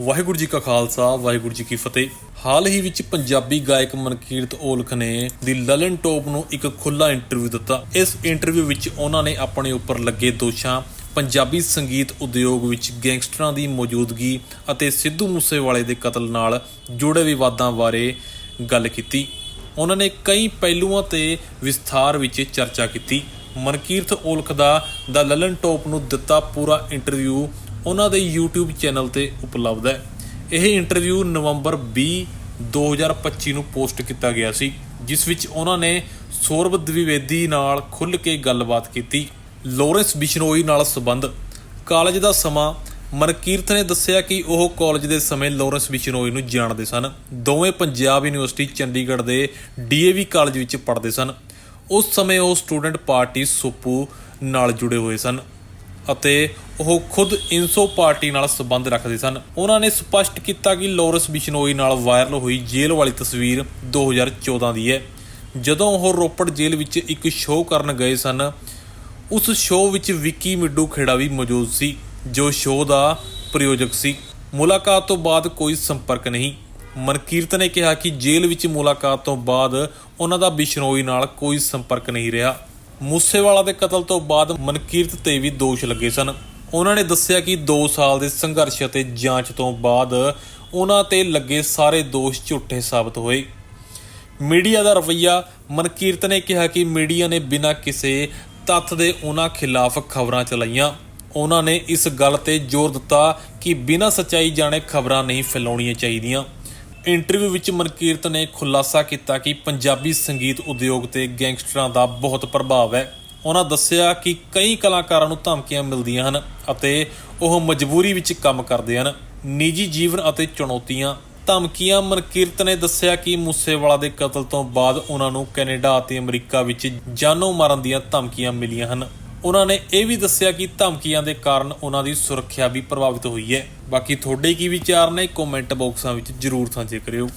ਵਾਹਿਗੁਰੂ ਜੀ ਕਾ ਖਾਲਸਾ, ਵਾਹਿਗੁਰੂ ਜੀ ਕੀ ਫਤਿਹ। ਹਾਲ ਹੀ ਵਿੱਚ ਪੰਜਾਬੀ ਗਾਇਕ ਮਨਕੀਰਤ ਔਲਖ ਨੇ ਦੀ ਲਲਨ ਟੋਪ ਨੂੰ ਇੱਕ ਖੁੱਲਾ ਇੰਟਰਵਿਊ ਦਿੱਤਾ। ਇਸ ਇੰਟਰਵਿਊ ਵਿੱਚ ਉਹਨਾਂ ਨੇ ਆਪਣੇ ਉੱਪਰ ਲੱਗੇ ਦੋਸ਼ਾਂ, ਪੰਜਾਬੀ ਸੰਗੀਤ ਉਦਯੋਗ ਵਿੱਚ ਗੈਂਗਸਟਰਾਂ ਦੀ ਮੌਜੂਦਗੀ ਅਤੇ ਸਿੱਧੂ ਮੂਸੇਵਾਲੇ ਦੇ ਕਤਲ ਨਾਲ ਜੁੜੇ ਵਿਵਾਦਾਂ ਬਾਰੇ ਗੱਲ ਕੀਤੀ। ਉਹਨਾਂ ਨੇ ਕਈ ਪਹਿਲੂਆਂ ਤੇ ਵਿਸਥਾਰ ਵਿੱਚ ਚਰਚਾ ਕੀਤੀ। ਮਨਕੀਰਤ ਔਲਖ ਦਾ ਦਾ ਲਲਨ ਟੋਪ ਨੂੰ ਦਿੱਤਾ ਪੂਰਾ ਇੰਟਰਵਿਊ ਉਹਨਾਂ ਦੇ YouTube ਚੈਨਲ ਤੇ ਉਪਲਬਧ ਹੈ। ਇਹ ਇੰਟਰਵਿਊ ਨਵੰਬਰ 20 2025 ਨੂੰ ਪੋਸਟ ਕੀਤਾ ਗਿਆ ਸੀ, ਜਿਸ ਵਿੱਚ ਉਹਨਾਂ ਨੇ ਸੌਰਵ ਦਵਿਵੇਦੀ ਨਾਲ ਖੁੱਲ੍ਹ ਕੇ ਗੱਲਬਾਤ ਕੀਤੀ। ਲੋਰੈਂਸ ਬਿਸ਼ਨੋਈ ਨਾਲ ਸੰਬੰਧ। ਕਾਲਜ ਦਾ ਸਮਾਂ, ਮਨਕੀਰਤ ਨੇ ਦੱਸਿਆ ਕਿ ਉਹ ਕਾਲਜ ਦੇ ਸਮੇਂ ਲੋਰੈਂਸ ਬਿਸ਼ਨੋਈ ਨੂੰ ਜਾਣਦੇ ਸਨ। ਦੋਵੇਂ ਪੰਜਾਬ ਯੂਨੀਵਰਸਿਟੀ ਚੰਡੀਗੜ੍ਹ ਦੇ ਡੀਏਵੀ ਕਾਲਜ ਵਿੱਚ ਪੜ੍ਹਦੇ ਸਨ। ਉਸ ਸਮੇਂ ਉਹ ਸਟੂਡੈਂਟ ਪਾਰਟੀ ਸੁਪੂ ਨਾਲ ਜੁੜੇ ਹੋਏ ਸਨ ਅਤੇ ਉਹ ਖੁਦ ਇਨਸੋ ਪਾਰਟੀ ਨਾਲ ਸੰਬੰਧ ਰੱਖਦੇ ਸਨ। ਉਹਨਾਂ ਨੇ ਸਪਸ਼ਟ ਕੀਤਾ ਕਿ ਲਾਰੈਂਸ ਬਿਸ਼ਨੋਈ ਨਾਲ ਵਾਇਰਲ ਹੋਈ ਜੇਲ੍ਹ ਵਾਲੀ ਤਸਵੀਰ 2014 ਦੀ ਹੈ। ਜਦੋਂ ਉਹ ਰੋਪੜ ਜੇਲ੍ਹ ਵਿੱਚ ਇੱਕ ਸ਼ੋਅ ਕਰਨ ਗਏ ਸਨ, ਉਸ ਸ਼ੋਅ ਵਿੱਚ ਵਿੱਕੀ ਮਿੱਡੂ ਖੇੜਾ ਵੀ ਮੌਜੂਦ ਸੀ, ਜੋ ਸ਼ੋਅ ਦਾ ਪ੍ਰਯੋਜਕ ਸੀ। ਮੁਲਾਕਾਤ ਤੋਂ ਬਾਅਦ ਕੋਈ ਸੰਪਰਕ ਨਹੀਂ। ਮਨਕੀਰਤ ਨੇ ਕਿਹਾ ਕਿ ਜੇਲ੍ਹ ਵਿੱਚ ਮੁਲਾਕਾਤ ਤੋਂ ਬਾਅਦ ਉਹਨਾਂ ਦਾ ਬਿਸ਼ਨੋਈ ਨਾਲ ਕੋਈ ਸੰਪਰਕ ਨਹੀਂ ਰਿਹਾ। ਮੂਸੇਵਾਲਾ ਦੇ ਕਤਲ ਤੋਂ ਬਾਅਦ ਮਨਕੀਰਤ ਤੇ ਵੀ ਦੋਸ਼ ਲੱਗੇ ਸਨ। ਉਹਨਾਂ ਨੇ ਦੱਸਿਆ ਕਿ 2 ਸਾਲ ਦੇ ਸੰਘਰਸ਼ ਅਤੇ ਜਾਂਚ ਤੋਂ ਬਾਅਦ ਉਹਨਾਂ ਤੇ ਲੱਗੇ ਸਾਰੇ ਦੋਸ਼ ਝੂਠੇ ਸਾਬਤ ਹੋਏ। ਮੀਡੀਆ ਦਾ ਰਵੱਈਆ, ਮਨਕੀਰਤ ਨੇ ਕਿਹਾ ਕਿ ਮੀਡੀਆ ਨੇ ਬਿਨਾਂ ਕਿਸੇ ਤੱਥ ਦੇ ਉਹਨਾਂ ਖਿਲਾਫ ਖਬਰਾਂ ਚਲਾਈਆਂ। ਉਹਨਾਂ ਨੇ ਇਸ ਗੱਲ ਤੇ ਜ਼ੋਰ ਦਿੱਤਾ ਕਿ ਬਿਨਾਂ ਸੱਚਾਈ ਜਾਣੇ ਖਬਰਾਂ ਨਹੀਂ ਫੈਲਾਉਣੀਆਂ ਚਾਹੀਦੀਆਂ। ਇੰਟਰਵਿਊ ਵਿੱਚ ਮਨਕੀਰਤ ਨੇ ਖੁਲਾਸਾ ਕੀਤਾ ਕਿ ਪੰਜਾਬੀ ਸੰਗੀਤ ਉਦਯੋਗ ਤੇ ਗੈਂਗਸਟਰਾਂ ਦਾ ਬਹੁਤ ਪ੍ਰਭਾਵ ਹੈ। ਉਹਨਾਂ ਦੱਸਿਆ ਕਿ ਕਈ ਕਲਾਕਾਰਾਂ ਨੂੰ ਧਮਕੀਆਂ ਮਿਲਦੀਆਂ ਹਨ ਅਤੇ ਉਹ ਮਜਬੂਰੀ ਵਿੱਚ ਕੰਮ ਕਰਦੇ ਹਨ। ਨਿੱਜੀ ਜੀਵਨ ਅਤੇ ਚੁਣੌਤੀਆਂ। ਧਮਕੀਆਂ ਮਨਕੀਰਤ ਨੇ ਦੱਸਿਆ ਕਿ ਮੂਸੇਵਾਲਾ ਦੇ ਕਤਲ ਤੋਂ ਬਾਅਦ ਉਹਨਾਂ ਨੂੰ ਕੈਨੇਡਾ ਅਤੇ ਅਮਰੀਕਾ ਵਿੱਚ ਜਾਨੋਂ ਮਾਰਨ ਦੀਆਂ ਧਮਕੀਆਂ ਮਿਲੀਆਂ ਹਨ। ਉਹਨਾਂ ਨੇ ਇਹ ਵੀ ਦੱਸਿਆ ਕਿ ਧਮਕੀਆਂ ਦੇ ਕਾਰਨ ਉਹਨਾਂ ਦੀ ਸੁਰੱਖਿਆ ਵੀ ਪ੍ਰਭਾਵਿਤ ਹੋਈ ਹੈ। ਬਾਕੀ ਤੁਹਾਡੇ ਕੀ ਵਿਚਾਰ ਨੇ? ਕਮੈਂਟ ਬਾਕਸਾਂ ਵਿੱਚ ਜਰੂਰ ਸਾਂਝੇ ਕਰਿਓ।